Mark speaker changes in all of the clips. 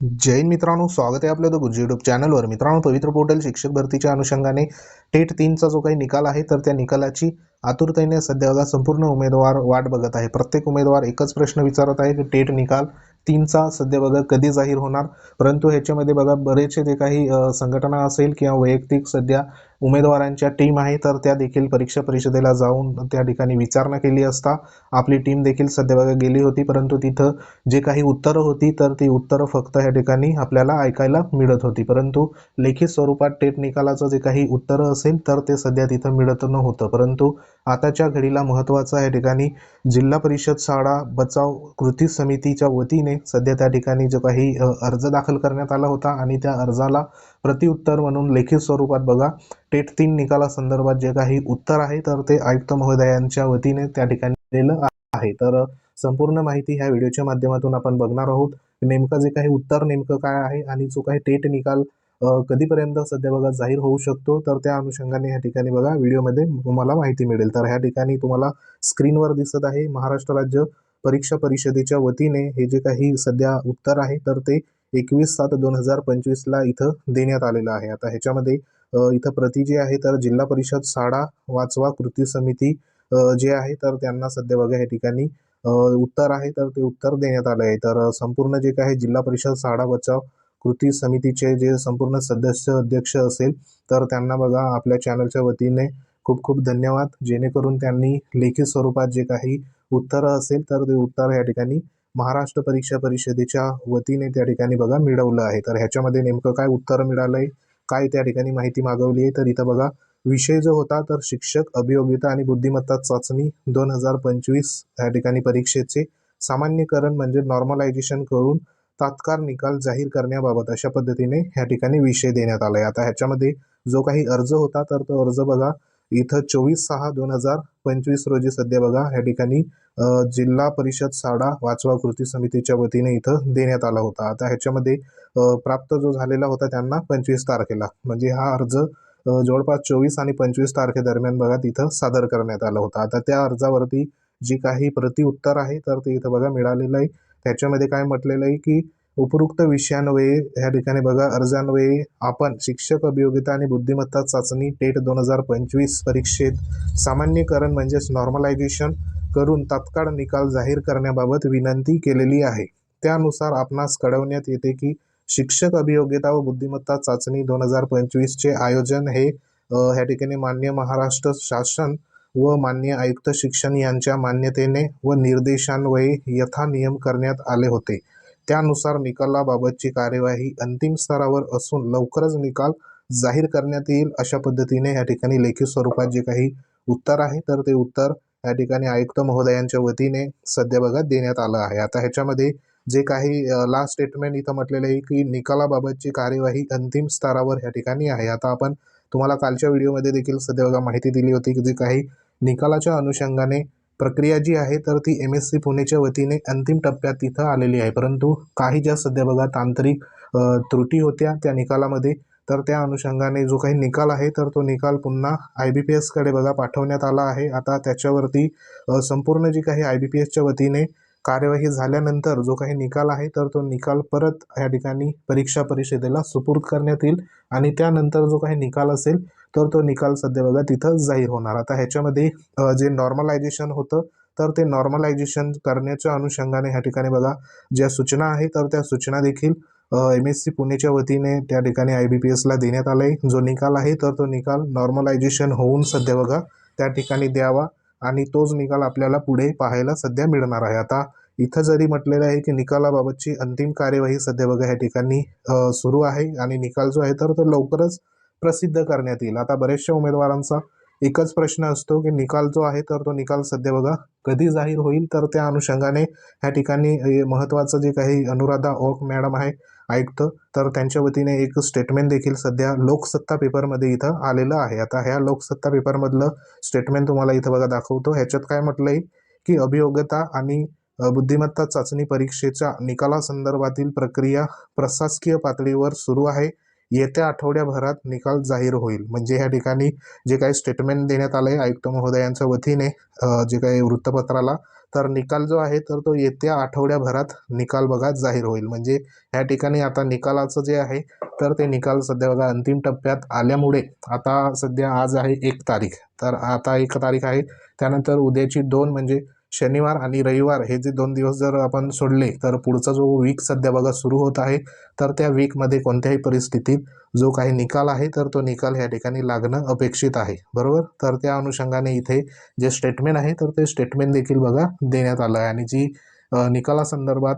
Speaker 1: जैन मित्रांनो स्वागत आहे आपलं द गुरुजी युट्यूब चॅनलवर मित्रांनो पवित्र पोर्टल शिक्षक भरतीच्या अनुषंगाने टेट तीनचा जो काही निकाल आहे तर त्या निकालाची आतुरतेने सध्या बघा संपूर्ण उमेदवार वाट बघत आहे. प्रत्येक उमेदवार एकच प्रश्न विचारत आहे की टेट निकाल तीनचा सध्या बघा कधी जाहीर होणार? परंतु ह्याच्यामध्ये बघा बरेचसे जे काही संघटना असेल किंवा वैयक्तिक सध्या उमेदवारांच्या टीम आहे तर त्या देखील परीक्षा परिषदेला जाऊन त्या ठिकाणी विचारणा केली असता आपली टीम देखील सध्या बघा गेली होती परंतु तिथं जे काही उत्तरं होती तर ती उत्तरं फक्त ह्या ठिकाणी आपल्याला ऐकायला मिळत होती. परंतु लेखी स्वरूपात टेट निकालाचं जे काही उत्तरं असेल तर ते सध्या तिथं मिळत नव्हतं. परंतु आताच्या घडीला महत्त्वाचं या ठिकाणी जिल्हा परिषद शाळा बचाव कृती समितीच्या वतीने सध्या त्या ठिकाणी जो काही अर्ज दाखल करण्यात आला होता आणि त्या अर्जाला प्रतिउत्तर म्हणून लेखित स्वरूपात बघा. टेट तीन निकालासंदर्भात जे काही उत्तर आहे तर ते आयुक्त महोदयांच्या वतीने त्या ठिकाणी दिलेलं आहे. तर संपूर्ण माहिती ह्या व्हिडिओच्या माध्यमातून आपण बघणार आहोत. नेमकं जे काही उत्तर नेमकं काय आहे आणि जो काही टेट निकाल कधीपर्यंत सध्या बघा जाहीर होऊ शकतो तर त्या अनुषंगाने ह्या ठिकाणी बघा व्हिडिओमध्ये तुम्हाला माहिती मिळेल. तर ह्या ठिकाणी तुम्हाला स्क्रीनवर दिसत आहे महाराष्ट्र राज्य परीक्षा परिषदेच्या वतीने हे जे काही सध्या उत्तर आहे तर ते एकवीस सात दोन हजार पंचवीसला इथं देण्यात आलेलं आहे. आता ह्याच्यामध्ये इथं प्रति जे आहे तर जिल्हा परिषद साडा वाचवा कृती समिती जे आहे तर त्यांना सध्या बघा या ठिकाणी उत्तर आहे तर ते उत्तर देण्यात आले आहे. तर संपूर्ण जे काही जिल्हा परिषद साडा बचाव कृती समितीचे जे संपूर्ण सदस्य अध्यक्ष असेल तर त्यांना बघा आपल्या चॅनलच्या वतीने खूप खूप धन्यवाद. जेणेकरून त्यांनी लेखी स्वरूपात जे काही उत्तरं असेल तर ते उत्तर या ठिकाणी महाराष्ट्र परीक्षा परिषदेच्या वतीने त्या ठिकाणी बघा मिळवलं आहे. तर ह्याच्यामध्ये नेमकं काय उत्तर मिळालं आहे काय त्या ठिकाणी माहिती मागवली आहे तर इथं बघा विषय जो होता तर शिक्षक अभियोगिता आणि बुद्धिमत्ता चाचणी दोन हजार पंचवीस या ठिकाणी परीक्षेचे सामान्यकरण म्हणजे नॉर्मलायझेशन करून तात्काळ निकाल जाहीर करण्याबाबत अशा पद्धतीने ह्या ठिकाणी विषय देण्यात आला आहे आता ह्याच्यामध्ये जो काही अर्ज होता तर तो अर्ज बघा इथं चोवीस सहा दोन हजार पंचवीस रोजी सध्या बघा ह्या ठिकाणी जिल्हा परिषद साडा वाचवा कृती समितीच्या वतीने इथं देण्यात आला होता. आता ह्याच्यामध्ये प्राप्त जो झालेला होता त्यांना पंचवीस तारखेला. म्हणजे हा अर्ज जवळपास चोवीस आणि पंचवीस तारखेदरम्यान बघा तिथं सादर करण्यात आला होता. आता त्या अर्जावरती जी काही प्रतिउत्तर आहे तर ते इथं बघा मिळालेलं आहे. त्याच्यामध्ये काय म्हटलेलं आहे की उपरोक्त विषयांवेळी ह्या ठिकाणी बघा. अर्जांवेळी आपण शिक्षक अभियोगिता आणि बुद्धिमत्ता चाचणी टेट दोन हजार पंचवीस परीक्षेत सामान्यकरण म्हणजेच नॉर्मलायझेशन करून तात्काळ निकाल जाहीर करण्याबाबत विनंती केलेली आहे. त्यानुसार आपणास कळवण्यात येते की शिक्षक अभियोग्यता व बुद्धिमत्ता चाचणी दोन हजार पंचवीसचे आयोजन हे ह्या ठिकाणी मान्य महाराष्ट्र शासन व मान्य आयुक्त शिक्षण यांच्या मान्यतेने व निर्देशान्वये यथानियम करण्यात आले होते. त्यानुसार निकालाबाबतची कार्यवाही अंतिम स्तरावर असून लवकरच निकाल जाहीर करण्यात येईल अशा पद्धतीने या ठिकाणी लेखी स्वरूपात जे काही उत्तर आहे तर ते उत्तर या ठिकाणी आयुक्त महोदयांच्या वतीने सध्या बघा देण्यात आलं आहे. आता ह्याच्यामध्ये जे काही लास्ट स्टेटमेंट इथं म्हटलेलं आहे की निकालाबाबतची कार्यवाही अंतिम स्तरावर ह्या ठिकाणी आहे. आता आपण तुम्हाला कालच्या व्हिडिओमध्ये देखील सध्या बघा माहिती दिली होती की जे काही निकालाच्या अनुषंगाने प्रक्रिया जी आहे तर ती एम एस सी पुणेच्या वतीने अंतिम टप्प्यात तिथं आलेली आहे. परंतु काही ज्या सध्या बघा तांत्रिक त्रुटी होत्या त्या निकालामध्ये तर त्या अनुषंगाने जो काही निकाल आहे तर तो निकाल पुन्हा आय बी पी एसकडे बघा पाठवण्यात आला आहे. आता त्याच्यावरती संपूर्ण जी काही आय बी पी एसच्या वतीने कार्यवाही झाल्यानंतर जो काही निकाल आहे तर तो निकाल परत या ठिकाणी परीक्षा परिषदेला सुपूर्द करण्यात येईल आणि त्यानंतर जो काही निकाल असेल तर तो निकाल सध्या बघा तिथं जाहीर होणार. आता ह्याच्यामध्ये जे नॉर्मलायझेशन होतं तर ते नॉर्मलायझेशन करण्याच्या अनुषंगाने ह्या ठिकाणी बघा ज्या सूचना आहे तर त्या सूचना देखील एम एस सी पुणेच्या वतीने त्या ठिकाणी आय बी पी एसला देण्यात आलं आहे जो निकाल आहे तर तो निकाल नॉर्मलायझेशन होऊन सध्या बघा त्या ठिकाणी द्यावा. आणि तोच निकाल आपल्याला पुढे पाहायला सध्या मिळणार आहे. आता इथं जरी म्हटलेलं आहे की निकालाबाबतची अंतिम कार्यवाही सध्या बघा ह्या ठिकाणी सुरू आहे आणि निकाल जो आहे तर तो लवकरच प्रसिद्ध करण्यात येईल. आता बऱ्याचशा उमेदवारांचा एकच प्रश्न असतो की निकाल जो आहे तर तो निकाल सध्या बघा कधी जाहीर होईल? तर त्या अनुषंगाने ह्या ठिकाणी महत्त्वाचं जे काही अनुराधा ओक मॅडम आहे ऐकतं तर त्यांच्या वतीने एक स्टेटमेंट देखील सध्या लोकसत्ता पेपरमध्ये इथं आलेलं आहे. आता ह्या लोकसत्ता पेपरमधलं स्टेटमेंट तुम्हाला इथं बघा दाखवतो. ह्याच्यात काय म्हटलं आहे की अभियोग्यता आणि बुद्धिमत्ता चाचणी परीक्षेच्या निकालासंदर्भातील प्रक्रिया प्रशासकीय पातळीवर सुरू आहे. येत्या आठवड्याभरात निकाल जाहीर होईल. म्हणजे ह्या ठिकाणी जे काही स्टेटमेंट देण्यात आलं आहे आयुक्त महोदयांच्या वतीने जे काही वृत्तपत्राला तर निकाल जो आहे तर तो येत्या आठवड्याभरात निकाल बघा जाहीर होईल. म्हणजे ह्या ठिकाणी आता निकालाचं जे आहे तर ते निकाल सध्या बघा अंतिम टप्प्यात आल्यामुळे आता सध्या आज आहे एक तारीख. तर आता एक तारीख आहे त्यानंतर उद्याची दोन म्हणजे शनिवार आणि रविवार हे जे दोन दिवस जर आपण सोडले तर पुढचा जो वीक सध्या बघा सुरू होत आहे तर त्या वीकमध्ये कोणत्याही परिस्थितीत जो काही निकाल आहे तर तो निकाल ह्या ठिकाणी लागणं अपेक्षित आहे. बरोबर? तर त्या अनुषंगाने इथे जे स्टेटमेंट आहे तर ते स्टेटमेंट देखील बघा देण्यात आलं आहे. आणि जी निकालासंदर्भात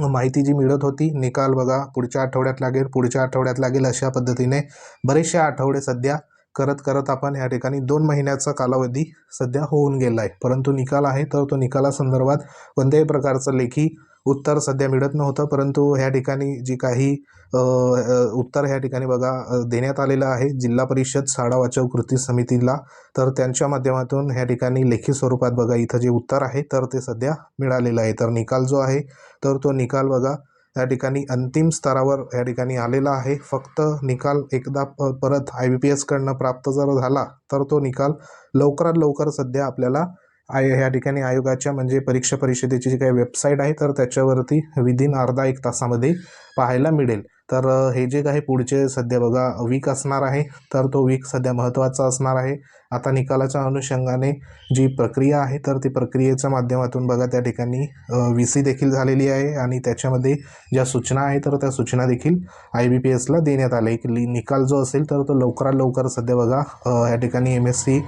Speaker 1: माहिती जी मिळत होती निकाल बघा पुढच्या आठवड्यात लागेल पुढच्या आठवड्यात लागेल अशा पद्धतीने बरेचसे आठवडे सध्या करत करत आपण या ठिकाणी दोन महिन्याचा कालावधी सध्या होऊन गेला आहे परंतु निकाल आहे तर तो निकालासंदर्भात कोणत्याही प्रकारचं लेखी उत्तर सध्या मिळत नव्हतं. परंतु ह्या ठिकाणी जी काही उत्तर ह्या ठिकाणी बघा देण्यात आलेलं आहे. जिल्हा परिषद शाळा वाचव कृती समितीला तर त्यांच्या माध्यमातून ह्या ठिकाणी लेखी स्वरूपात बघा इथं जे उत्तर आहे तर ते सध्या मिळालेलं आहे. तर निकाल जो आहे तर तो निकाल बघा या ठिकाणी अंतिम स्तरावर या ठिकाणी आलेला आहे. फक्त निकाल एकदा प परत आय बी पी एसकडनं प्राप्त जर झाला तर तो निकाल लवकरात लवकर सध्या आपल्याला आय ह्या ठिकाणी आयोगाच्या म्हणजे परीक्षा परिषदेची जी काही वेबसाईट आहे तर त्याच्यावरती विदिन अर्धा एक तासामध्ये पाहायला मिळेल. तर हे जे काही पुढचे सध्या बघा वीक असणार आहे तर तो वीक सध्या महत्त्वाचा असणार आहे. आता निकालाच्या अनुषंगाने जी प्रक्रिया आहे तर ती प्रक्रियेच्या माध्यमातून बघा त्या ठिकाणी व्ही सी देखील झालेली आहे आणि त्याच्यामध्ये ज्या सूचना आहे तर त्या सूचना देखील आय बी पी एसला देण्यात आल्या. की निकाल जो असेल तर तो लवकरात लवकर सध्या बघा या ठिकाणी एम एस सी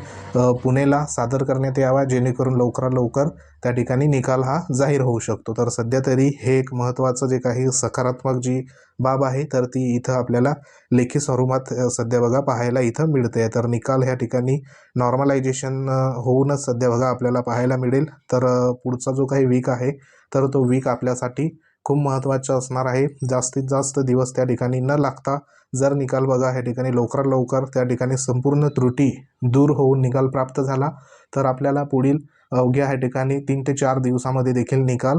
Speaker 1: पुणेला सादर करण्यात यावा जेणेकरून लवकरात लवकर त्या ठिकाणी निकाल हा जाहीर होऊ शकतो. तर सध्या तरी हे एक महत्त्वाचं जे काही सकारात्मक जी बाब आहे तर ती इथं आपल्याला लेखी स्वरूपात सध्या बघा पाहायला इथं मिळते तर निकाल ह्या ठिकाणी नॉर्मलायझेशन होऊनच सध्या बघा आपल्याला पाहायला मिळेल. तर पुढचा जो काही वीक आहे तर तो वीक आपल्यासाठी खूप महत्त्वाचा असणार आहे. जास्तीत जास्त दिवस त्या ठिकाणी न लागता जर निकाल बघा ह्या ठिकाणी लवकरात लवकर त्या ठिकाणी संपूर्ण त्रुटी दूर होऊन निकाल प्राप्त झाला तर आपल्याला पुढील अवघ्या ह्या ठिकाणी तीन ते चार दिवसामध्ये देखील निकाल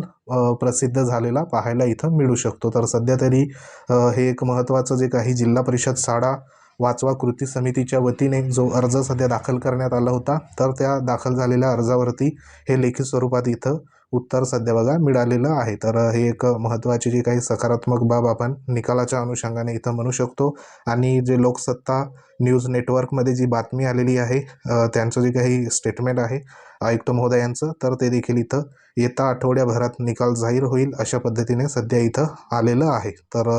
Speaker 1: प्रसिद्ध झालेला पाहायला इथं मिळू शकतो. तर सध्या तरी हे एक महत्त्वाचं जे काही जिल्हा परिषद शाळा वाचवा कृती समितीच्या वतीने जो अर्ज सध्या दाखल करण्यात आला होता तर त्या दाखल झालेल्या अर्जावरती हे लेखी स्वरूपात इथं उत्तर सध्या बघा मिळालेलं आहे. तर हे एक महत्त्वाची जी काही सकारात्मक बाब आपण निकालाच्या अनुषंगाने इथं म्हणू शकतो. आणि जे लोकसत्ता न्यूज नेटवर्कमध्ये जी बातमी आलेली आहे त्यांचं जे काही स्टेटमेंट आहे आयुक्त महोदयांचं तर ते देखील इथं येत्या आठवड्याभरात निकाल जाहीर होईल अशा पद्धतीने सध्या इथं आलेलं आहे. तर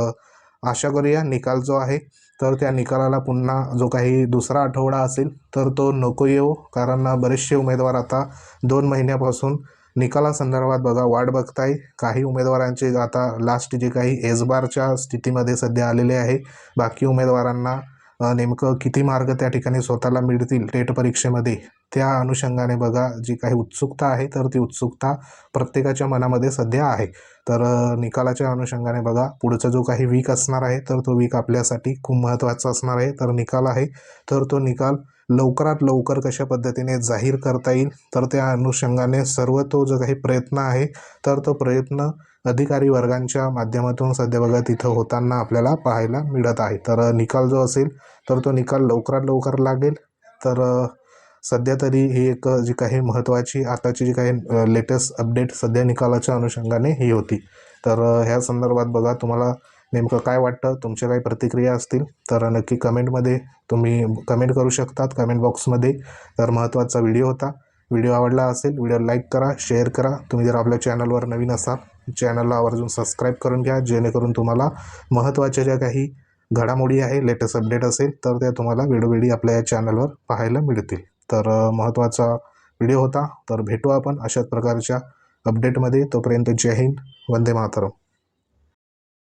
Speaker 1: आशा करूया निकाल जो आहे तर त्या निकालाला पुन्हा जो काही दुसरा आठवडा असेल तर तो नको येऊ कारण बरेचसे उमेदवार आता दोन महिन्यापासून निकालासंदर्भात बघा वाट बघताय. काही उमेदवारांचे आता लास्ट जे काही एसबारच्या स्थितीमध्ये सध्या आलेले आहे. बाकी उमेदवारांना नेमकं किती मार्ग त्या ठिकाणी स्वतःला मिळतील टेट परीक्षेमध्ये? त्या अनुषंगाने बघा जी काही उत्सुकता आहे तर ती उत्सुकता प्रत्येकाच्या मनामध्ये सध्या आहे. तर निकालाच्या अनुषंगाने बघा पुढचा जो काही वीक असणार आहे तर तो वीक आपल्यासाठी खूप महत्त्वाचा असणार आहे. तर निकाल आहे तर तो निकाल लवकरात लवकर कशा पद्धतीने जाहीर करता येईल? तर त्या अनुषंगाने सर्व तो जो काही प्रयत्न आहे तर तो प्रयत्न अधिकारी वर्गांच्या माध्यमातून सध्या बघा तिथं होताना आपल्याला पाहायला मिळत आहे. तर निकाल जो असेल तर तो निकाल लवकरात लवकर लागेल. तर सध्या तरी ही एक जी काही महत्त्वाची आताची जी काही लेटेस्ट अपडेट सध्या निकालाच्या अनुषंगाने ही होती. तर ह्या संदर्भात बघा तुम्हाला नेमकं काय वाटतं? तुमच्या काही प्रतिक्रिया असतील तर नक्की कमेंटमध्ये तुम्ही कमेंट करू शकतात कमेंट बॉक्समध्ये. तर महत्त्वाचा व्हिडिओ होता. व्हिडिओ आवडला असेल व्हिडिओ लाईक करा शेअर करा. तुम्ही जर आपल्या चॅनलवर नवीन असाल चॅनलला आवर्जून सबस्क्राईब करून घ्या जेणेकरून तुम्हाला महत्त्वाच्या ज्या काही घडामोडी आहे लेटेस्ट अपडेट असेल तर त्या तुम्हाला वेळोवेळी आपल्या या चॅनलवर पाहायला मिळतील. तर महत्त्वाचा व्हिडिओ होता तर भेटू आपण अशाच प्रकारच्या अपडेटमध्ये तोपर्यंत जय हिंद वंदे मातरम.